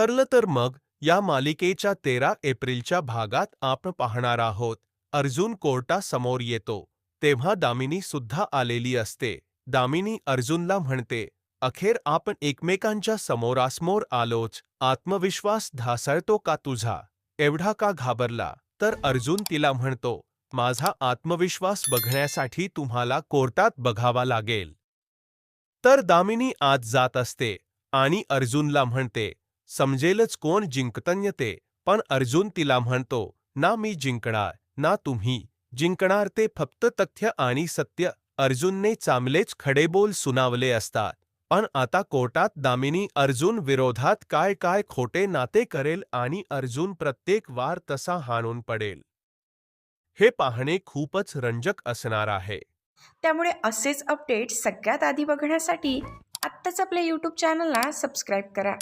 ठरलं तर मग या मालिकेच्या तेरा एप्रिलच्या भागात आपण पाहणार आहोत. अर्जुन कोर्टासमोर येतो. तेव्हा दामिनी सुद्धा आलेली असते. दामिनी अर्जुनला म्हणते अखेर आपण एकमेकांच्या समोरासमोर आलोच. आत्मविश्वास ढासळतो का तुझा? एवढा का घाबरला? तर अर्जुन तिला म्हणतो माझा आत्मविश्वास बघण्यासाठी तुम्हाला कोर्टात बघावा लागेल. तर दामिनी आत जात असते आणि अर्जुनला म्हणते समजेलच कोण जिंकतन्य ते पण अर्जुन तिला म्हणतो ना मी जिंकणार ना तुम्ही. जिंकणार ते फक्त तथ्य आणि सत्य. अर्जुनने चांगलेच खडेबोल सुनावले असतात. पण आता कोर्टात दामिनी अर्जुन विरोधात काय काय खोटे नाते करेल आणि अर्जुन प्रत्येक वार तसा हाणून पडेल. हे पाहणे खूपच रंजक असणार आहे. त्यामुळे असेच अपडेट सगळ्यात आधी बघण्यासाठी आत्ताच आपल्या यूट्यूब चॅनलला सबस्क्राईब करा.